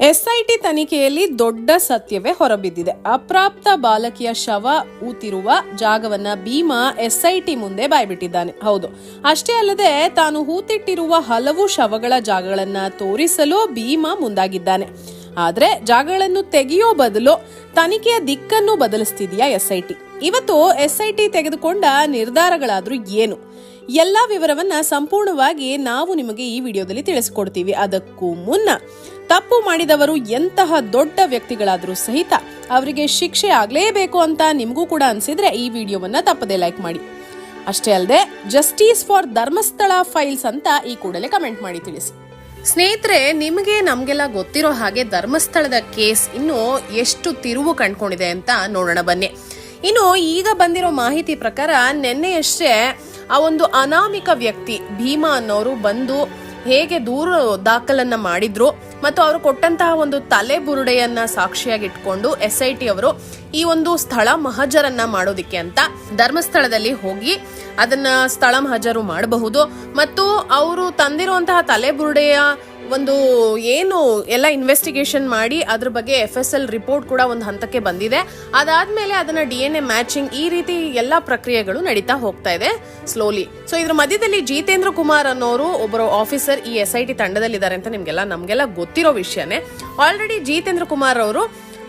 SIT ತನಿಖೆಯಲ್ಲಿ ದೊಡ್ಡ ಸತ್ಯವೇ ಹೊರಬಿದ್ದಿದೆ. ಅಪ್ರಾಪ್ತ ಬಾಲಕಿಯ ಶವ ಊತಿರುವ ಜಾಗವನ್ನ ಭೀಮಾ ಎಸ್ಐಟಿ ಮುಂದೆ ಬಾಯ್ಬಿಟ್ಟಿದ್ದಾನೆ. ಹೌದು, ಅಷ್ಟೇ ಅಲ್ಲದೆ ತಾನು ಹೂತಿಟ್ಟಿರುವ ಹಲವು ಶವಗಳ ಜಾಗಗಳನ್ನ ತೋರಿಸಲು ಭೀಮಾ ಮುಂದಾಗಿದ್ದಾನೆ. ಆದ್ರೆ ಜಾಗಗಳನ್ನು ತೆಗೆಯೋ ಬದಲು ತನಿಖೆಯ ದಿಕ್ಕನ್ನು ಬದಲಿಸ್ತಿದೆಯಾ ಎಸ್ಐಟಿ? ಇವತ್ತು ಎಸ್ಐಟಿ ತೆಗೆದುಕೊಂಡ ನಿರ್ಧಾರಗಳಾದ್ರೂ ಏನು? ಎಲ್ಲಾ ವಿವರವನ್ನ ಸಂಪೂರ್ಣವಾಗಿ ನಾವು ನಿಮಗೆ ಈ ವಿಡಿಯೋದಲ್ಲಿ ತಿಳಿಸಿಕೊಡ್ತೀವಿ. ಅದಕ್ಕೂ ಮುನ್ನ ತಪ್ಪು ಮಾಡಿದವರು ಎಂತಹ ದೊಡ್ಡ ವ್ಯಕ್ತಿಗಳಾದರೂ ಸಹಿತ ಅವರಿಗೆ ಶಿಕ್ಷೆ ಆಗಲೇಬೇಕು ಅಂತ ನಿಮಗೂ ಕೂಡ ಅನಿಸಿದ್ರೆ ಈ ವಿಡಿಯೋವನ್ನ ತಪ್ಪದೇ ಲೈಕ್ ಮಾಡಿ. ಅಷ್ಟೇ ಅಲ್ಲದೆ ಜಸ್ಟಿಸ್ ಫಾರ್ ಧರ್ಮಸ್ಥಳ ಫೈಲ್ಸ್ ಅಂತ ಈ ಕೂಡಲೇ ಕಮೆಂಟ್ ಮಾಡಿ ತಿಳಿಸಿ. ಸ್ನೇಹಿತರೆ, ನಿಮಗೆ ನಮಗೆಲ್ಲ ಗೊತ್ತಿರೋ ಹಾಗೆ ಧರ್ಮಸ್ಥಳದ ಕೇಸ್ ಇನ್ನು ಎಷ್ಟು ತಿರುವು ಕಂಡ್ಕೊಂಡಿದೆ ಅಂತ ನೋಡೋಣ ಬನ್ನಿ. ಇನ್ನು ಈಗ ಬಂದಿರೋ ಮಾಹಿತಿ ಪ್ರಕಾರ ನಿನ್ನೆಯಷ್ಟೇ ಆ ಒಂದು ಅನಾಮಿಕ ವ್ಯಕ್ತಿ ಭೀಮಾ ಅನ್ನೋರು ಬಂದು ಹೇಗೆ ದೂರು ದಾಖಲನ್ನ ಮಾಡಿದ್ರು ಮತ್ತು ಅವರು ಕೊಟ್ಟಂತಹ ಒಂದು ತಲೆ ಬುರುಡೆಯನ್ನ ಸಾಕ್ಷಿಯಾಗಿ ಇಟ್ಕೊಂಡು ಎಸ್ ಐ ಟಿ ಅವರು ಈ ಒಂದು ಸ್ಥಳ ಮಹಜರನ್ನ ಮಾಡೋದಿಕ್ಕೆ ಅಂತ ಧರ್ಮಸ್ಥಳದಲ್ಲಿ ಹೋಗಿ ಅದನ್ನ ಸ್ಥಳ ಮಹಜರು ಮಾಡಬಹುದು. ಮತ್ತು ಅವರು ತಂದಿರುವಂತಹ ತಲೆ ಬುರುಡೆಯ ಒಂದು ಏನು ಎಲ್ಲ ಇನ್ವೆಸ್ಟಿಗೇಷನ್ ಮಾಡಿ ಅದ್ರ ಬಗ್ಗೆ ಎಫ್ ಎಸ್ ಎಲ್ ರಿಪೋರ್ಟ್ ಕೂಡ ಒಂದು ಹಂತಕ್ಕೆ ಬಂದಿದೆ. ಅದಾದ್ಮೇಲೆ ಅದನ್ನ ಡಿ ಎನ್ ಎ ಮ್ಯಾಚಿಂಗ್ ಈ ರೀತಿ ಎಲ್ಲ ಪ್ರಕ್ರಿಯೆಗಳು ನಡೀತಾ ಹೋಗ್ತಾ ಇದೆ ಸ್ಲೋಲಿ ಸೊ ಇದ್ರ ಮಧ್ಯದಲ್ಲಿ ಜಿತೇಂದ್ರ ಕುಮಾರ್ ಅನ್ನೋರು ಒಬ್ಬರು ಆಫೀಸರ್ ಈ ಎಸ್ ಐ ಟಿ ತಂಡದಲ್ಲಿದ್ದಾರೆ ಅಂತ ನಿಮ್ಗೆಲ್ಲ ನಮ್ಗೆಲ್ಲ ಗೊತ್ತಿರೋ ವಿಷಯನೇ. ಆಲ್ರೆಡಿ ಜಿತೇಂದ್ರ ಕುಮಾರ್ ಅವರು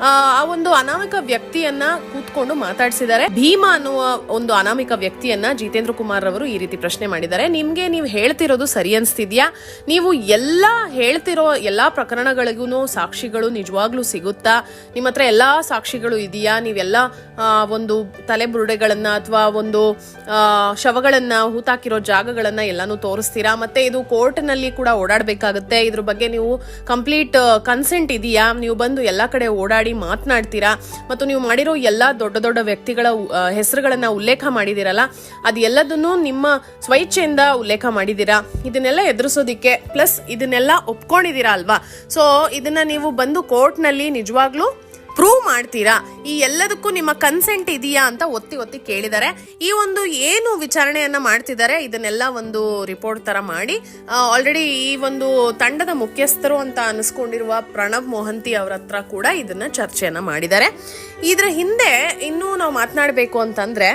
ಆ ಒಂದು ಅನಾಮಿಕ ವ್ಯಕ್ತಿಯನ್ನ ಕೂತ್ಕೊಂಡು ಮಾತಾಡಿಸಿದ್ದಾರೆ. ಭೀಮಾ ಅನ್ನುವ ಒಂದು ಅನಾಮಿಕ ವ್ಯಕ್ತಿಯನ್ನ ಜಿತೇಂದ್ರ ಕುಮಾರ್ ಅವರು ಈ ರೀತಿ ಪ್ರಶ್ನೆ ಮಾಡಿದ್ದಾರೆ. ನಿಮ್ಗೆ ನೀವು ಹೇಳ್ತಿರೋದು ಸರಿ ಅನ್ಸ್ತಿದ್ಯಾ? ನೀವು ಎಲ್ಲಾ ಹೇಳ್ತಿರೋ ಎಲ್ಲಾ ಪ್ರಕರಣಗಳಿಗೂ ಸಾಕ್ಷಿಗಳು ನಿಜವಾಗ್ಲೂ ಸಿಗುತ್ತಾ? ನಿಮ್ಮ ಹತ್ರ ಎಲ್ಲಾ ಸಾಕ್ಷಿಗಳು ಇದೆಯಾ? ನೀವೆಲ್ಲ ಒಂದು ತಲೆ ಬುರುಡೆಗಳನ್ನ ಅಥವಾ ಒಂದು ಶವಗಳನ್ನ ಹೂತಾಕಿರೋ ಜಾಗಗಳನ್ನ ಎಲ್ಲಾನು ತೋರಿಸ್ತೀರಾ? ಮತ್ತೆ ಇದು ಕೋರ್ಟ್ನಲ್ಲಿ ಕೂಡ ಓಡಾಡಬೇಕಾಗುತ್ತೆ. ಇದ್ರ ಬಗ್ಗೆ ನೀವು ಕಂಪ್ಲೀಟ್ ಕನ್ಸೆಂಟ್ ಇದೆಯಾ? ನೀವು ಬಂದು ಎಲ್ಲಾ ಕಡೆ ಓಡಾಡಿ ಮಾತನಾಡ್ತೀರಾ? ಮತ್ತು ನೀವು ಮಾಡಿರೋ ಎಲ್ಲ ದೊಡ್ಡ ದೊಡ್ಡ ವ್ಯಕ್ತಿಗಳ ಹೆಸರುಗಳನ್ನ ಉಲ್ಲೇಖ ಮಾಡಿದಿರಲ್ಲ ಅದು ಎಲ್ಲದನ್ನು ನಿಮ್ಮ ಸ್ವಇಚ್ಛೆಯಿಂದ ಉಲ್ಲೇಖ ಮಾಡಿದ್ದೀರಾ? ಇದನ್ನೆಲ್ಲ ಎದುರಿಸೋದಿಕ್ಕೆ, ಪ್ಲಸ್ ಇದನ್ನೆಲ್ಲ ಒಪ್ಕೊಂಡಿದ್ದೀರಾ ಅಲ್ವಾ? ಸೊ ಇದನ್ನ ನೀವು ಬಂದು ಕೋರ್ಟ್ನಲ್ಲಿ ನಿಜವಾಗ್ಲೂ ಪ್ರೂವ್ ಮಾಡ್ತೀರಾ? ಈ ಎಲ್ಲದಕ್ಕೂ ನಿಮ್ಮ ಕನ್ಸೆಂಟ್ ಇದೆಯಾ ಅಂತ ಒತ್ತಿ ಒತ್ತಿ ಕೇಳಿದ್ದಾರೆ ಈ ಒಂದು ಏನು ವಿಚಾರಣೆಯನ್ನ ಮಾಡ್ತಿದ್ದಾರೆ, ಇದನ್ನೆಲ್ಲ ಒಂದು ರಿಪೋರ್ಟ್ ತರ ಮಾಡಿ ಆಲ್ರೆಡಿ ಈ ಒಂದು ತಂಡದ ಮುಖ್ಯಸ್ಥರು ಅಂತ ಅನಿಸ್ಕೊಂಡಿರುವ ಪ್ರಣಬ್ ಮೋಹಂತಿ ಅವರ ಹತ್ರ ಕೂಡ ಇದನ್ನ ಚರ್ಚೆಯನ್ನ ಮಾಡಿದ್ದಾರೆ. ಇದರ ಹಿಂದೆ ಇನ್ನೂ ನಾವು ಮಾತನಾಡಬೇಕು ಅಂತಂದ್ರೆ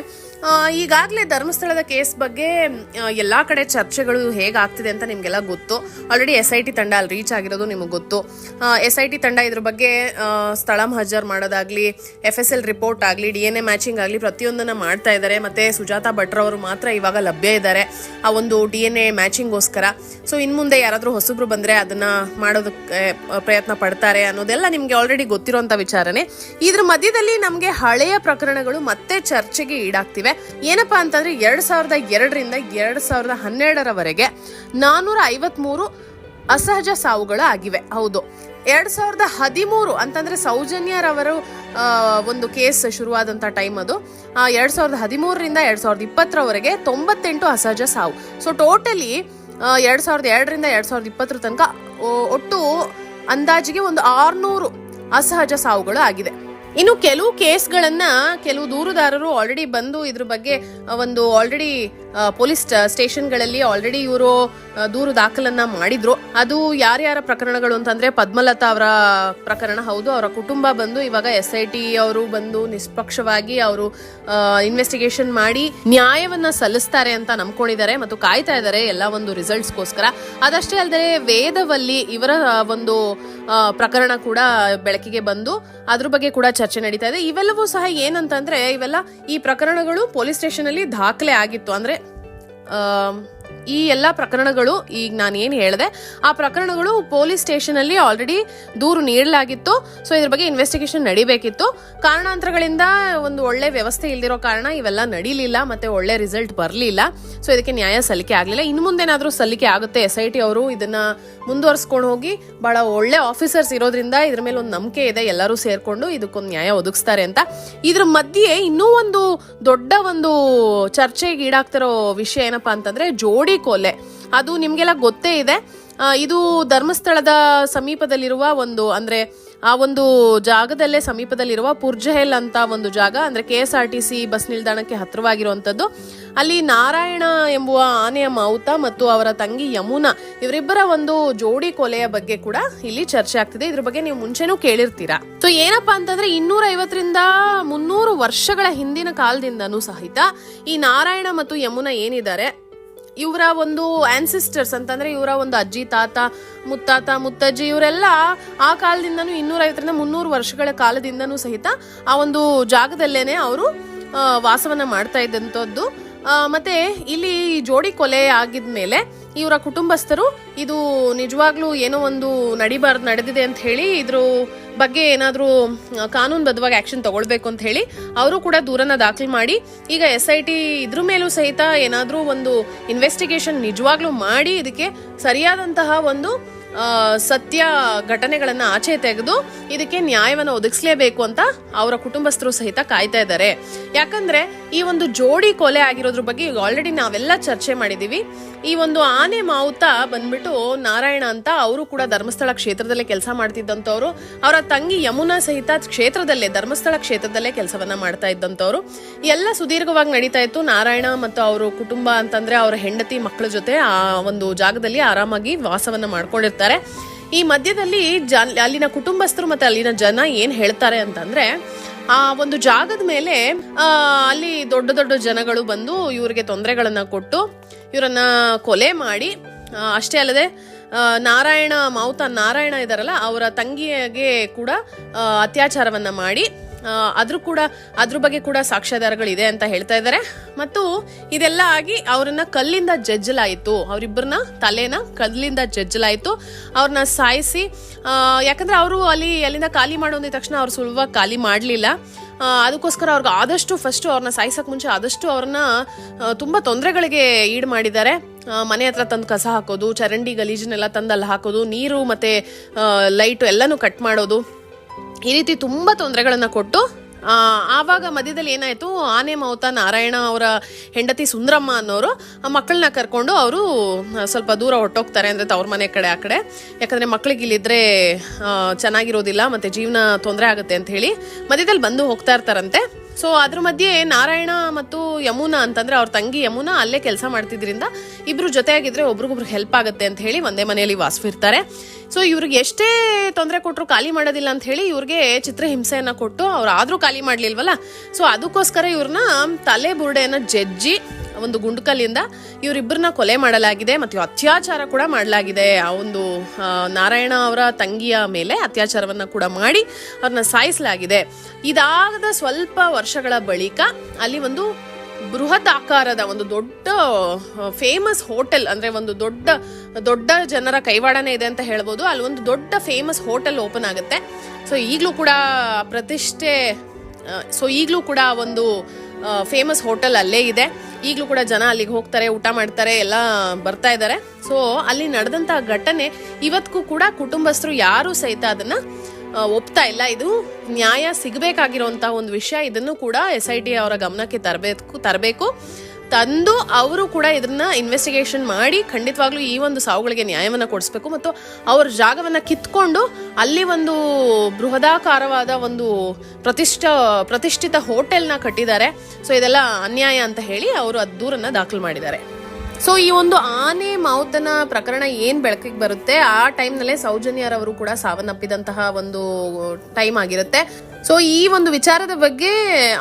ಈಗಾಗಲೇ ಧರ್ಮಸ್ಥಳದ ಕೇಸ್ ಬಗ್ಗೆ ಎಲ್ಲ ಕಡೆ ಚರ್ಚೆಗಳು ಹೇಗಾಗ್ತಿದೆ ಅಂತ ನಿಮಗೆಲ್ಲ ಗೊತ್ತು. ಆಲ್ರೆಡಿ ಎಸ್ ಐ ಟಿ ತಂಡ ಅಲ್ಲಿ ರೀಚ್ ಆಗಿರೋದು ನಿಮಗೆ ಗೊತ್ತು. ಎಸ್ ಐ ಟಿ ತಂಡ ಇದ್ರ ಬಗ್ಗೆ ಸ್ಥಳ ಮಹಜರ್ ಮಾಡೋದಾಗಲಿ ಎಫ್ ಎಸ್ ಎಲ್ ರಿಪೋರ್ಟ್ ಆಗಲಿ ಡಿ ಎನ್ ಎ ಮ್ಯಾಚಿಂಗ್ ಆಗಲಿ ಪ್ರತಿಯೊಂದನ್ನು ಮಾಡ್ತಾ ಇದ್ದಾರೆ ಮತ್ತು ಸುಜಾತಾ ಭಟ್ರ ಅವರು ಮಾತ್ರ ಇವಾಗ ಲಭ್ಯ ಇದ್ದಾರೆ ಆ ಒಂದು ಡಿ ಎನ್ ಎ ಮ್ಯಾಚಿಂಗ್ಗೋಸ್ಕರ ಸೊ ಇನ್ನು ಮುಂದೆ ಯಾರಾದರೂ ಹೊಸಬ್ರು ಬಂದರೆ ಅದನ್ನು ಮಾಡೋದಕ್ಕೆ ಪ್ರಯತ್ನ ಪಡ್ತಾರೆ ಅನ್ನೋದೆಲ್ಲ ನಿಮಗೆ ಆಲ್ರೆಡಿ ಗೊತ್ತಿರೋಂಥ ವಿಚಾರನೇ. ಇದ್ರ ಮಧ್ಯದಲ್ಲಿ ನಮಗೆ ಹಳೆಯ ಪ್ರಕರಣಗಳು ಮತ್ತೆ ಚರ್ಚೆಗೆ ಈಡಾಗ್ತಿವೆ. ಏನಪ್ಪಾ ಅಂತಂದ್ರೆ ಎರಡ್ ಸಾವಿರದ ಎರಡರಿಂದ ಎರಡ್ ಸಾವಿರದ ಹನ್ನೆರಡರವರೆಗೆ ನಾನೂರ ಐವತ್ಮೂರು ಅಸಹಜ ಸಾವುಗಳು ಆಗಿವೆ. ಹೌದು. ಎರಡ್ ಸಾವಿರದ ಹದಿಮೂರು ಅಂತಂದ್ರೆ ಸೌಜನ್ಯರವರು ಒಂದು ಕೇಸ್ ಶುರುವಾದಂತ ಟೈಮ್ ಅದು. ಎರಡ್ ಸಾವಿರದ ಹದಿಮೂರರಿಂದ ಎರಡ್ ಸಾವಿರದ ಇಪ್ಪತ್ತರವರೆಗೆ ತೊಂಬತ್ತೆಂಟು ಅಸಹಜ ಸಾವು. ಸೊ ಟೋಟಲಿ ಎರಡ್ ಸಾವಿರದ ಎರಡರಿಂದ ಎರಡ್ ಸಾವಿರದ ಇಪ್ಪತ್ತರ ತನಕ ಒಟ್ಟು ಅಂದಾಜಿಗೆ ಒಂದು ಆರ್ನೂರು ಅಸಹಜ ಸಾವುಗಳು ಆಗಿದೆ. ಇನ್ನು ಕೆಲವು ಕೇಸ್ಗಳನ್ನ ಕೆಲವು ದೂರುದಾರರು ಆಲ್ರೆಡಿ ಬಂದು ಇದ್ರ ಬಗ್ಗೆ ಒಂದು ಆಲ್ರೆಡಿ ಪೊಲೀಸ್ ಸ್ಟೇಷನ್ಗಳಲ್ಲಿ ಆಲ್ರೆಡಿ ಇವರು ದೂರು ದಾಖಲನ್ನ ಮಾಡಿದ್ರು. ಅದು ಯಾರ್ಯಾರ ಪ್ರಕರಣಗಳು ಅಂತಂದ್ರೆ ಪದ್ಮಲತಾ ಅವರ ಪ್ರಕರಣ ಹೌದು, ಅವರ ಕುಟುಂಬ ಬಂದು ಇವಾಗ ಎಸ್ ಐ ಟಿ ಅವರು ಬಂದು ನಿಷ್ಪಕ್ಷವಾಗಿ ಅವರು ಇನ್ವೆಸ್ಟಿಗೇಷನ್ ಮಾಡಿ ನ್ಯಾಯವನ್ನ ಸಲ್ಲಿಸ್ತಾರೆ ಅಂತ ನಂಬ್ಕೊಂಡಿದ್ದಾರೆ ಮತ್ತು ಕಾಯ್ತಾ ಇದ್ದಾರೆ ಎಲ್ಲ ಒಂದು ರಿಸಲ್ಟ್ಸ್ಗೋಸ್ಕರ ಅದಷ್ಟೇ ಅಲ್ಲದೆ ವೇದವಲ್ಲಿ ಇವರ ಒಂದು ಪ್ರಕರಣ ಕೂಡ ಬೆಳಕಿಗೆ ಬಂದು ಅದ್ರ ಬಗ್ಗೆ ಕೂಡ ಚರ್ಚೆ ನಡೀತಾ ಇದೆ. ಇವೆಲ್ಲವೂ ಸಹ ಏನಂತಂದ್ರೆ ಇವೆಲ್ಲ ಈ ಪ್ರಕರಣಗಳು ಪೊಲೀಸ್ ಸ್ಟೇಷನ್ ಅಲ್ಲಿ ದಾಖಲೆ ಆಗಿತ್ತು. ಅಂದ್ರೆ ಈ ಎಲ್ಲ ಪ್ರಕರಣಗಳು, ಈಗ ನಾನು ಏನು ಹೇಳಿದೆ, ಆ ಪ್ರಕರಣಗಳು ಪೊಲೀಸ್ ಸ್ಟೇಷನ್ ಅಲ್ಲಿ ಆಲ್ರೆಡಿ ದೂರು ನೀಡಲಾಗಿತ್ತು. ಸೊ ಇದ್ರ ಬಗ್ಗೆ ಇನ್ವೆಸ್ಟಿಗೇಷನ್ ನಡಿಬೇಕಿತ್ತು. ಕಾರಣಾಂತರಗಳಿಂದ ಒಂದು ಒಳ್ಳೆ ವ್ಯವಸ್ಥೆ ಇಲ್ದಿರೋ ಕಾರಣ ಇವೆಲ್ಲ ನಡೀಲಿಲ್ಲ, ಮತ್ತೆ ಒಳ್ಳೆ ರಿಸಲ್ಟ್ ಬರಲಿಲ್ಲ. ಸೊ ಇದಕ್ಕೆ ನ್ಯಾಯ ಸಲ್ಲಿಕೆ ಆಗಲಿಲ್ಲ. ಇನ್ನು ಮುಂದೇನಾದರೂ ಸಲ್ಲಿಕೆ ಆಗುತ್ತೆ ಎಸ್ ಐ ಟಿ ಅವರು ಇದನ್ನ ಮುಂದುವರ್ಸ್ಕೊಂಡು ಹೋಗಿ, ಬಹಳ ಒಳ್ಳೆ ಆಫೀಸರ್ಸ್ ಇರೋದ್ರಿಂದ ಇದ್ರ ಮೇಲೆ ಒಂದು ನಂಬಿಕೆ ಇದೆ, ಎಲ್ಲರೂ ಸೇರ್ಕೊಂಡು ಇದಕ್ಕೊಂದು ನ್ಯಾಯ ಒದಗಿಸ್ತಾರೆ ಅಂತ. ಇದ್ರ ಮಧ್ಯೆ ಇನ್ನೂ ಒಂದು ದೊಡ್ಡ ಒಂದು ಚರ್ಚೆಗೆ ಈಡಾಗ್ತಿರೋ ವಿಷಯ ಏನಪ್ಪಾ ಅಂತಂದ್ರೆ ಜೋಡಿ ಕೊಲೆ. ಅದು ನಿಮಗೆಲ್ಲ ಗೊತ್ತೇ ಇದೆ. ಇದು ಧರ್ಮಸ್ಥಳದ ಸಮೀಪದಲ್ಲಿರುವ ಒಂದು, ಅಂದ್ರೆ ಆ ಒಂದು ಜಾಗದಲ್ಲೇ ಸಮೀಪದಲ್ಲಿರುವ ಪುರ್ಜಹೆಲ್ ಅಂತ ಒಂದು ಜಾಗ, ಅಂದ್ರೆ K S R T C bus ನಿಲ್ದಾಣಕ್ಕೆ ಹತ್ತಿರವಾಗಿರುವಂತದ್ದು ಅಲ್ಲಿ ನಾರಾಯಣ ಎಂಬುವ ಆನೆಯ ಮಾವುತ ಮತ್ತು ಅವರ ತಂಗಿ ಯಮುನಾ ಇವರಿಬ್ಬರ ಒಂದು ಜೋಡಿ ಕೊಲೆಯ ಬಗ್ಗೆ ಕೂಡ ಇಲ್ಲಿ ಚರ್ಚೆ ಆಗ್ತಿದೆ. ಇದ್ರ ಬಗ್ಗೆ ನೀವು ಮುಂಚೆನೂ ಕೇಳಿರ್ತೀರಾ? ಸೊ ಏನಪ್ಪಾ ಅಂತಂದ್ರೆ ಇನ್ನೂರ ಐವತ್ತರಿಂದ ಮುನ್ನೂರು ವರ್ಷಗಳ ಹಿಂದಿನ ಕಾಲದಿಂದನೂ ಸಹಿತ ಈ ನಾರಾಯಣ ಮತ್ತು ಯಮುನಾ ಏನಿದ್ದಾರೆ ಇವರ ಒಂದು ಆನ್ಸಿಸ್ಟರ್ಸ್ ಅಂತಂದ್ರೆ ಇವರ ಒಂದು ಅಜ್ಜಿ, ತಾತ, ಮುತ್ತಾತ, ಮುತ್ತಜ್ಜಿ ಇವರೆಲ್ಲ ಆ ಕಾಲದಿಂದನೂ ಇನ್ನೂರೈವತ್ತರಿಂದ ಮುನ್ನೂರು ವರ್ಷಗಳ ಕಾಲದಿಂದನೂ ಸಹಿತ ಆ ಒಂದು ಜಾಗದಲ್ಲೇನೆ ಅವರು ವಾಸವನ್ನ ಮಾಡ್ತಾ ಇದ್ದಂಥದ್ದು. ಮತ್ತೆ ಇಲ್ಲಿ ಜೋಡಿ ಕೊಲೆ ಆಗಿದ್ಮೇಲೆ ಇವರ ಕುಟುಂಬಸ್ಥರು ಇದು ನಿಜವಾಗ್ಲೂ ಏನೋ ಒಂದು ನಡಿಬಾರ್ದು, ನಡೆದಿದೆ ಅಂತ ಹೇಳಿ ಇದ್ರ ಬಗ್ಗೆ ಏನಾದರೂ ಕಾನೂನುಬದ್ಧವಾಗಿ ಆಕ್ಷನ್ ತಗೊಳ್ಬೇಕು ಅಂತ ಹೇಳಿ ಅವರು ಕೂಡ ದೂರನ್ನ ದಾಖಲು ಮಾಡಿ, ಈಗ ಎಸ್ ಐ ಟಿ ಇದ್ರ ಮೇಲೂ ಸಹಿತ ಏನಾದರೂ ಒಂದು ಇನ್ವೆಸ್ಟಿಗೇಷನ್ ನಿಜವಾಗ್ಲೂ ಮಾಡಿ, ಇದಕ್ಕೆ ಸರಿಯಾದಂತಹ ಒಂದು ಸತ್ಯ ಘಟನೆಗಳನ್ನು ಆಚೆ ತೆಗೆದು ಇದಕ್ಕೆ ನ್ಯಾಯವನ್ನು ಒದಗಿಸಲೇಬೇಕು ಅಂತ ಅವರ ಕುಟುಂಬಸ್ಥರು ಸಹಿತ ಕಾಯ್ತಾ ಇದ್ದಾರೆ. ಯಾಕಂದ್ರೆ ಈ ಒಂದು ಜೋಡಿ ಕೊಲೆ ಆಗಿರೋದ್ರ ಬಗ್ಗೆ ಆಲ್ರೆಡಿ ನಾವೆಲ್ಲ ಚರ್ಚೆ ಮಾಡಿದೀವಿ. ಈ ಒಂದು ಆನೆ ಮಾವುತ ಬಂದ್ಬಿಟ್ಟು ನಾರಾಯಣ ಅಂತ ಅವರು ಕೂಡ ಧರ್ಮಸ್ಥಳ ಕ್ಷೇತ್ರದಲ್ಲೇ ಕೆಲಸ ಮಾಡ್ತಿದ್ದಂಥವ್ರು. ಅವರ ತಂಗಿ ಯಮುನಾ ಸಹಿತ ಕ್ಷೇತ್ರದಲ್ಲೇ, ಧರ್ಮಸ್ಥಳ ಕ್ಷೇತ್ರದಲ್ಲೇ ಕೆಲಸವನ್ನ ಮಾಡ್ತಾ ಇದ್ದಂಥವ್ರು. ಎಲ್ಲ ಸುದೀರ್ಘವಾಗಿ ನಡೀತಾ ಇತ್ತು. ನಾರಾಯಣ ಮತ್ತು ಅವರು ಕುಟುಂಬ ಅಂತಂದ್ರೆ ಅವರ ಹೆಂಡತಿ ಮಕ್ಕಳ ಜೊತೆ ಆ ಒಂದು ಜಾಗದಲ್ಲಿ ಆರಾಮಾಗಿ ವಾಸವನ್ನ ಮಾಡ್ಕೊಂಡಿರ್ತಾರೆ ಈ ಮಧ್ಯದಲ್ಲಿ ಜ ಅಲ್ಲಿನ ಕುಟುಂಬಸ್ಥರು ಮತ್ತೆ ಅಲ್ಲಿನ ಜನ ಏನ್ ಹೇಳ್ತಾರೆ ಅಂತಂದ್ರೆ, ಆ ಒಂದು ಜಾಗದ ಮೇಲೆ ಅಲ್ಲಿ ದೊಡ್ಡ ದೊಡ್ಡ ಜನಗಳು ಬಂದು ಇವರಿಗೆ ತೊಂದರೆಗಳನ್ನ ಕೊಟ್ಟು, ಇವರನ್ನ ಕೊಲೆ ಮಾಡಿ ಅಷ್ಟೇ ಅಲ್ಲದೆ ನಾರಾಯಣ, ಮಾವುತ ನಾರಾಯಣ ಇದಾರಲ್ಲ, ಅವರ ತಂಗಿಗೆ ಕೂಡ ಅತ್ಯಾಚಾರವನ್ನ ಮಾಡಿ ಅದ್ರ ಕೂಡ ಅದ್ರ ಬಗ್ಗೆ ಕೂಡ ಸಾಕ್ಷ್ಯಾಧಾರಗಳಿದೆ ಅಂತ ಹೇಳ್ತಾ ಇದ್ದಾರೆ. ಮತ್ತು ಇದೆಲ್ಲ ಆಗಿ ಅವರನ್ನ ಕಲ್ಲಿಂದ ಜಜ್ಜಲಾಯಿತು. ಅವರಿಬ್ಬರನ್ನ ತಲೆನ ಕಲ್ಲಿಂದ ಜಜ್ಜಲಾಯಿತು. ಅವ್ರನ್ನ ಸಾಯಿಸಿ ಯಾಕಂದ್ರೆ ಅವರು ಅಲ್ಲಿ, ಅಲ್ಲಿಂದ ಖಾಲಿ ಮಾಡೋಂದ ತಕ್ಷಣ ಅವ್ರು ಸುಲಭವಾಗಿ ಖಾಲಿ ಮಾಡಲಿಲ್ಲ. ಅದಕ್ಕೋಸ್ಕರ ಅವ್ರಿಗೆ ಆದಷ್ಟು ಫಸ್ಟ್ ಅವ್ರನ್ನ ಸಾಯಿಸೋಕೆ ಮುಂಚೆ ಆದಷ್ಟು ಅವ್ರನ್ನ ತುಂಬಾ ತೊಂದರೆಗಳಿಗೆ ಈಡು ಮಾಡಿದ್ದಾರೆ. ಮನೆ ಹತ್ರ ತಂದು ಕಸ ಹಾಕೋದು, ಚರಂಡಿ ಗಲೀಜನ್ನೆಲ್ಲ ತಂದು ಅಲ್ಲಿ ಹಾಕೋದು, ನೀರು ಮತ್ತೆ ಲೈಟು ಎಲ್ಲನೂ ಕಟ್ ಮಾಡೋದು. ಈ ರೀತಿ ತುಂಬ ತೊಂದರೆಗಳನ್ನು ಕೊಟ್ಟು ಆವಾಗ ಮಧ್ಯದಲ್ಲಿ ಏನಾಯಿತು, ಆನೆ ಮಾವುತ ನಾರಾಯಣ ಅವರ ಹೆಂಡತಿ ಸುಂದರಮ್ಮ ಅನ್ನೋರು, ಆ ಮಕ್ಕಳನ್ನ ಕರ್ಕೊಂಡು ಅವರು ಸ್ವಲ್ಪ ದೂರ ಹೊಟ್ಟೋಗ್ತಾರೆ ಅಂದರೆ ತವ್ರ ಮನೆ ಕಡೆ, ಆ ಕಡೆ. ಯಾಕಂದರೆ ಮಕ್ಳಿಗೆ ಇಲ್ಲಿದ್ದರೆ ಚೆನ್ನಾಗಿರೋದಿಲ್ಲ, ಮತ್ತು ಜೀವನ ತೊಂದರೆ ಆಗುತ್ತೆ ಅಂತ ಹೇಳಿ ಮಧ್ಯದಲ್ಲಿ ಬಂದು ಹೋಗ್ತಾ ಇರ್ತಾರಂತೆ. ಸೊ ಅದ್ರ ಮಧ್ಯೆ ನಾರಾಯಣ ಮತ್ತು ಯಮುನಾ ಅಂತಂದ್ರೆ ಅವ್ರ ತಂಗಿ ಯಮುನಾ ಅಲ್ಲೇ ಕೆಲಸ ಮಾಡ್ತಿದ್ರಿಂದ ಇಬ್ರು ಜೊತೆಯಾಗಿದ್ರೆ ಒಬ್ರಿಗೊಬ್ರು ಹೆಲ್ಪ್ ಆಗುತ್ತೆ ಅಂತ ಹೇಳಿ ಒಂದೇ ಮನೆಯಲ್ಲಿ ವಾಸವಿರ್ತಾರೆ ಸೊ ಇವ್ರಿಗೆ ಎಷ್ಟೇ ತೊಂದರೆ ಕೊಟ್ಟರು ಖಾಲಿ ಮಾಡೋದಿಲ್ಲ ಅಂತ ಹೇಳಿ ಇವ್ರಿಗೆ ಚಿತ್ರಹಿಂಸೆಯನ್ನ ಕೊಟ್ಟು ಅವ್ರು ಆದರೂ ಖಾಲಿ ಮಾಡಲಿಲ್ವಲ್ಲ? ಸೊ ಅದಕ್ಕೋಸ್ಕರ ಇವ್ರನ್ನ ತಲೆ ಬುರುಡೆಯನ್ನ ಜಜ್ಜಿ ಒಂದು ಗುಂಡುಕಲ್ಲಿಂದ ಇವರಿಬ್ಬರನ್ನ ಕೊಲೆ ಮಾಡಲಾಗಿದೆ ಮತ್ತು ಅತ್ಯಾಚಾರ ಕೂಡ ಮಾಡಲಾಗಿದೆ. ಆ ಒಂದು ನಾರಾಯಣ ಅವರ ತಂಗಿಯ ಮೇಲೆ ಅತ್ಯಾಚಾರವನ್ನು ಕೂಡ ಮಾಡಿ ಅವ್ರನ್ನ ಸಾಯಿಸಲಾಗಿದೆ. ಇದಾದ ಸ್ವಲ್ಪ ವರ್ಷಗಳ ಬಳಿಕ ಅಲ್ಲಿ ಒಂದು ಬೃಹತ್ ಆಕಾರದ ಒಂದು ದೊಡ್ಡ ಫೇಮಸ್ ಹೋಟೆಲ್, ಅಂದ್ರೆ ಒಂದು ದೊಡ್ಡ ದೊಡ್ಡ ಜನರ ಕೈವಾಡನೇ ಇದೆ ಅಂತ ಹೇಳ್ಬೋದು. ಅಲ್ಲಿ ಒಂದು ದೊಡ್ಡ ಫೇಮಸ್ ಹೋಟೆಲ್ ಓಪನ್ ಆಗುತ್ತೆ. ಸೊ ಈಗಲೂ ಕೂಡ ಪ್ರತಿಷ್ಠೆ ಸೊ ಈಗಲೂ ಕೂಡ ಒಂದು ಫೇಮಸ್ ಹೋಟೆಲ್ ಅಲ್ಲೇ ಇದೆ. ಈಗಲೂ ಕೂಡ ಜನ ಅಲ್ಲಿಗೆ ಹೋಗ್ತಾರೆ, ಊಟ ಮಾಡ್ತಾರೆ, ಎಲ್ಲ ಬರ್ತಾ ಇದ್ದಾರೆ. ಸೊ ಅಲ್ಲಿ ನಡೆದಂತ ಘಟನೆ ಇವತ್ತಿಗೂ ಕೂಡ ಕುಟುಂಬಸ್ಥರು ಯಾರು ಸಹಿತ ಅದನ್ನ ಒಪ್ತಾ ಇಲ್ಲ. ಇದು ನ್ಯಾಯ ಸಿಗಬೇಕಾಗಿರುವಂತಹ ಒಂದು ವಿಷಯ. ಇದನ್ನು ಕೂಡ ಎಸ್ ಐ ಟಿ ಅವರ ಗಮನಕ್ಕೆ ತರಬೇಕು ತರಬೇಕು. ತಂದು ಅವರು ಕೂಡ ಇದನ್ನ ಇನ್ವೆಸ್ಟಿಗೇಷನ್ ಮಾಡಿ ಖಂಡಿತವಾಗ್ಲೂ ಈ ಒಂದು ಸಾವುಗಳಿಗೆ ನ್ಯಾಯವನ್ನ ಕೊಡಿಸ್ಬೇಕು. ಮತ್ತು ಅವ್ರ ಜಾಗವನ್ನ ಕಿತ್ಕೊಂಡು ಅಲ್ಲಿ ಒಂದು ಬೃಹದಾಕಾರವಾದ ಒಂದು ಪ್ರತಿಷ್ಠ, ಪ್ರತಿಷ್ಠಿತ ಹೋಟೆಲ್ನ ಕಟ್ಟಿದ್ದಾರೆ. ಸೊ, ಇದೆಲ್ಲ ಅನ್ಯಾಯ ಅಂತ ಹೇಳಿ ಅವರು ಅದು ದೂರನ್ನು ದಾಖಲು ಮಾಡಿದ್ದಾರೆ. ಸೊ, ಈ ಒಂದು ಆನೆ ಮಾವುತನ ಪ್ರಕರಣ ಏನ್ ಬೆಳಕಿಗೆ ಬರುತ್ತೆ? ಆ ಟೈಮ್ನಲ್ಲೇ ಸೌಜನ್ಯರವರು ಕೂಡ ಸಾವನ್ನಪ್ಪಿದಂತಹ ಒಂದು ಟೈಮ್ ಆಗಿರುತ್ತೆ. ಸೊ ಈ ಒಂದು ವಿಚಾರದ ಬಗ್ಗೆ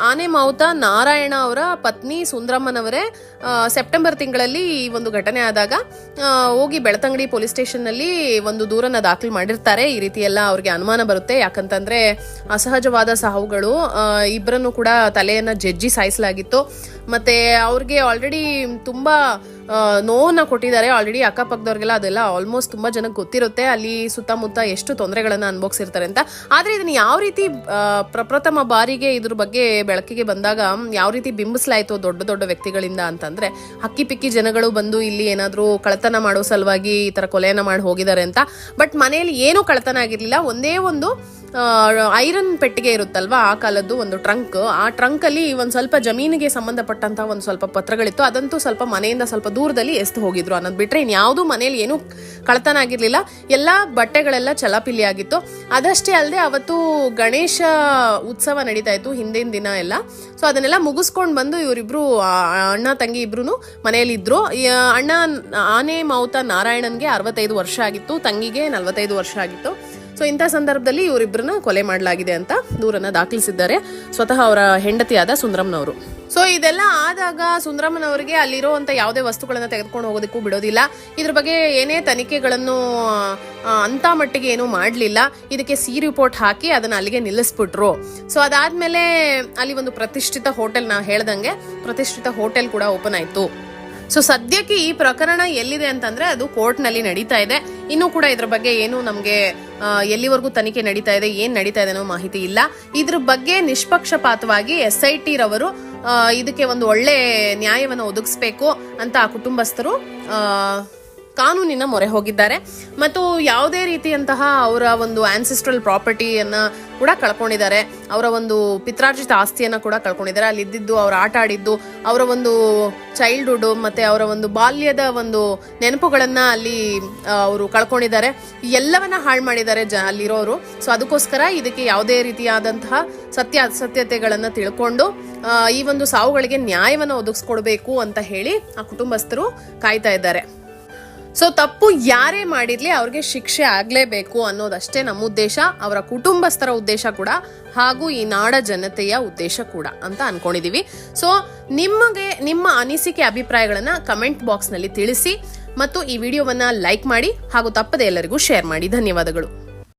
ಆನೆ ಮಾವುತ ನಾರಾಯಣ ಅವರ ಪತ್ನಿ ಸುಂದ್ರಮ್ಮನವರೇ ಸೆಪ್ಟೆಂಬರ್ ತಿಂಗಳಲ್ಲಿ ಈ ಒಂದು ಘಟನೆ ಆದಾಗ ಹೋಗಿ ಬೆಳತಂಗಡಿ ಪೊಲೀಸ್ ಸ್ಟೇಷನ್ನಲ್ಲಿ ಒಂದು ದೂರನ್ನ ದಾಖಲು ಮಾಡಿರ್ತಾರೆ. ಈ ರೀತಿ ಎಲ್ಲ ಅವ್ರಿಗೆ ಅನುಮಾನ ಬರುತ್ತೆ. ಯಾಕಂತಂದ್ರೆ ಅಸಹಜವಾದ ಸಾವುಗಳು ಇಬ್ಬರನ್ನು ಕೂಡ ತಲೆಯನ್ನ ಜಜ್ಜಿ ಸಾಯಿಸಲಾಗಿತ್ತು. ಮತ್ತೆ ಅವ್ರಿಗೆ ಆಲ್ರೆಡಿ ತುಂಬಾ ನೋವನ್ನ ಕೊಟ್ಟಿದ್ದಾರೆ. ಆಲ್ರೆಡಿ ಅಕ್ಕಪಕ್ಕದವ್ರಿಗೆಲ್ಲ ಅದೆಲ್ಲ ಆಲ್ಮೋಸ್ಟ್ ತುಂಬಾ ಜನಕ್ಕೆ ಗೊತ್ತಿರುತ್ತೆ. ಅಲ್ಲಿ ಸುತ್ತಮುತ್ತ ಎಷ್ಟು ತೊಂದರೆಗಳನ್ನು ಅನುಭವಿಸಿರ್ತಾರೆ ಅಂತ. ಆದ್ರೆ ಇದನ್ನ ಯಾವ ರೀತಿ ಪ್ರಪ್ರಥಮ ಬಾರಿಗೆ ಇದ್ರ ಬಗ್ಗೆ ಬೆಳಕಿಗೆ ಬಂದಾಗ ಯಾವ ರೀತಿ ಬಿಂಬಿಸ್ಲಾಯ್ತು ದೊಡ್ಡ ದೊಡ್ಡ ವ್ಯಕ್ತಿಗಳಿಂದ ಅಂತಂದ್ರೆ, ಹಕ್ಕಿ ಪಿಕ್ಕಿ ಜನಗಳು ಬಂದು ಇಲ್ಲಿ ಏನಾದ್ರೂ ಕಳತನ ಮಾಡೋ ಸಲುವಾಗಿ ಈ ತರ ಕೊಲೆಯನ್ನ ಮಾಡಿ ಹೋಗಿದ್ದಾರೆ ಅಂತ. ಬಟ್ ಮನೆಯಲ್ಲಿ ಏನೂ ಕಳತನ ಆಗಿರ್ಲಿಲ್ಲ. ಒಂದೇ ಒಂದು ಐರನ್ ಪೆಟ್ಟಿಗೆ ಇರುತ್ತಲ್ವಾ? ಆ ಕಾಲದ್ದು ಒಂದು ಟ್ರಂಕ್. ಆ ಟ್ರಂಕಲ್ಲಿ ಒಂದು ಸ್ವಲ್ಪ ಜಮೀನಿಗೆ ಸಂಬಂಧಪಟ್ಟಂತ ಒಂದು ಸ್ವಲ್ಪ ಪತ್ರಗಳಿತ್ತು. ಅದಂತೂ ಸ್ವಲ್ಪ ಮನೆಯಿಂದ ಸ್ವಲ್ಪ ದೂರದಲ್ಲಿ ಎಸ್ತು ಹೋಗಿದ್ರು. ಅನ್ನೋದು ಬಿಟ್ರೆ ಇನ್ಯಾವುದೂ ಮನೇಲಿ ಏನೂ ಕಳತನ ಆಗಿರ್ಲಿಲ್ಲ. ಎಲ್ಲ ಬಟ್ಟೆಗಳೆಲ್ಲ ಚಲಾಪಿಲಿ ಆಗಿತ್ತು. ಅದಷ್ಟೇ ಅಲ್ಲದೆ ಅವತ್ತು ಗಣೇಶ ಉತ್ಸವ ನಡೀತಾ ಇತ್ತು, ಹಿಂದಿನ ದಿನ ಎಲ್ಲ. ಸೊ ಅದನ್ನೆಲ್ಲ ಮುಗಿಸ್ಕೊಂಡು ಬಂದು ಇವರಿಬ್ರು ಅಣ್ಣ, ತಂಗಿ ಇಬ್ರು ಮನೆಯಲ್ಲಿ ಇದ್ರು ಅಣ್ಣ, ಆನೆ, ಮಾವುತ ನಾರಾಯಣನ್ಗೆ ಅರವತ್ತೈದು ವರ್ಷ ಆಗಿತ್ತು. ತಂಗಿಗೆ ನಲವತ್ತೈದು ವರ್ಷ ಆಗಿತ್ತು. ಸೊ ಇಂಥ ಸಂದರ್ಭದಲ್ಲಿ ಇವರಿಬ್ಬರನ್ನ ಕೊಲೆ ಮಾಡಲಾಗಿದೆ ಅಂತ ದೂರನ್ನು ದಾಖಲಿಸಿದ್ದಾರೆ. ಸ್ವತಃ ಅವರ ಹೆಂಡತಿಯಾದ ಸುಂದರಮ್ನವರು ಸೊ ಇದೆಲ್ಲ ಆದಾಗ ಸುಂದರಮ್ಮನವರಿಗೆ ಅಲ್ಲಿರುವಂಥ ಯಾವುದೇ ವಸ್ತುಗಳನ್ನು ತೆಗೆದುಕೊಂಡು ಹೋಗೋದಕ್ಕೂ ಬಿಡೋದಿಲ್ಲ. ಇದ್ರ ಬಗ್ಗೆ ಏನೇ ತನಿಖೆಗಳನ್ನು ಅಂತ ಮಟ್ಟಿಗೆ ಏನೂ ಮಾಡಲಿಲ್ಲ. ಇದಕ್ಕೆ ಸಿ ರಿಪೋರ್ಟ್ ಹಾಕಿ ಅದನ್ನ ಅಲ್ಲಿಗೆ ನಿಲ್ಲಿಸ್ಬಿಟ್ರು. ಸೊ ಅದಾದಮೇಲೆ ಅಲ್ಲಿ ಒಂದು ಪ್ರತಿಷ್ಠಿತ ಹೋಟೆಲ್ ನಾವು ಹೇಳ್ದಂಗೆ ಪ್ರತಿಷ್ಠಿತ ಹೋಟೆಲ್ ಕೂಡ ಓಪನ್ ಆಯ್ತು. ಸೊ ಸದ್ಯಕ್ಕೆ ಈ ಪ್ರಕರಣ ಎಲ್ಲಿದೆ ಅಂತಂದ್ರೆ ಅದು ಕೋರ್ಟ್ನಲ್ಲಿ ನಡೀತಾ ಇದೆ. ಇನ್ನೂ ಕೂಡ ಇದ್ರ ಬಗ್ಗೆ ಏನು ನಮಗೆ ಎಲ್ಲಿವರೆಗೂ ತನಿಖೆ ನಡೀತಾ ಇದೆ, ಏನ್ ನಡೀತಾ ಇದೆ ಅನ್ನೋ ಮಾಹಿತಿ ಇಲ್ಲ. ಇದ್ರ ಬಗ್ಗೆ ನಿಷ್ಪಕ್ಷಪಾತವಾಗಿ ಎಸ್ ಐ ಟಿ ರವರು ಇದಕ್ಕೆ ಒಂದು ಒಳ್ಳೆ ನ್ಯಾಯವನ್ನು ಒದಗಿಸ್ಬೇಕು ಅಂತ ಆ ಕುಟುಂಬಸ್ಥರು ಕಾನೂನಿನ ಮೊರೆ ಹೋಗಿದ್ದಾರೆ. ಮತ್ತು ಯಾವುದೇ ರೀತಿಯಂತಹ ಅವರ ಒಂದು ಆನ್ಸಿಸ್ಟ್ರಲ್ ಪ್ರಾಪರ್ಟಿಯನ್ನು ಕೂಡ ಕಳ್ಕೊಂಡಿದ್ದಾರೆ. ಅವರ ಒಂದು ಪಿತ್ರಾರ್ಜಿತ ಆಸ್ತಿಯನ್ನು ಕೂಡ ಕಳ್ಕೊಂಡಿದ್ದಾರೆ. ಅಲ್ಲಿ ಇದ್ದಿದ್ದು ಅವ್ರು ಆಟ ಆಡಿದ್ದು, ಅವರ ಒಂದು ಚೈಲ್ಡ್ಹುಡ್ ಮತ್ತು ಅವರ ಒಂದು ಬಾಲ್ಯದ ಒಂದು ನೆನಪುಗಳನ್ನು ಅಲ್ಲಿ ಅವರು ಕಳ್ಕೊಂಡಿದ್ದಾರೆ. ಎಲ್ಲವನ್ನ ಹಾಳು ಮಾಡಿದ್ದಾರೆ ಜ, ಅಲ್ಲಿರೋರು. ಸೊ ಅದಕ್ಕೋಸ್ಕರ ಇದಕ್ಕೆ ಯಾವುದೇ ರೀತಿಯಾದಂತಹ ಸತ್ಯ, ಸತ್ಯತೆಗಳನ್ನು ತಿಳ್ಕೊಂಡು ಈ ಒಂದು ಸಾವುಗಳಿಗೆ ನ್ಯಾಯವನ್ನು ಒದಗಿಸ್ಕೊಡ್ಬೇಕು ಅಂತ ಹೇಳಿ ಆ ಕುಟುಂಬಸ್ಥರು ಕಾಯ್ತಾ ಇದ್ದಾರೆ. ಸೊ ತಪ್ಪು ಯಾರೇ ಮಾಡಿರ್ಲಿ ಅವ್ರಿಗೆ ಶಿಕ್ಷೆ ಆಗಲೇಬೇಕು ಅನ್ನೋದಷ್ಟೇ ನಮ್ಮ ಉದ್ದೇಶ, ಅವರ ಕುಟುಂಬಸ್ಥರ ಉದ್ದೇಶ ಕೂಡ, ಹಾಗೂ ಈ ನಾಡ ಜನತೆಯ ಉದ್ದೇಶ ಕೂಡ ಅಂತ ಅನ್ಕೊಂಡಿದೀವಿ. ಸೊ ನಿಮಗೆ, ನಿಮ್ಮ ಅನಿಸಿಕೆ ಅಭಿಪ್ರಾಯಗಳನ್ನು ಕಮೆಂಟ್ ಬಾಕ್ಸ್ನಲ್ಲಿ ತಿಳಿಸಿ, ಮತ್ತು ಈ ವಿಡಿಯೋವನ್ನ ಲೈಕ್ ಮಾಡಿ, ಹಾಗೂ ತಪ್ಪದೆ ಎಲ್ಲರಿಗೂ ಶೇರ್ ಮಾಡಿ. ಧನ್ಯವಾದಗಳು.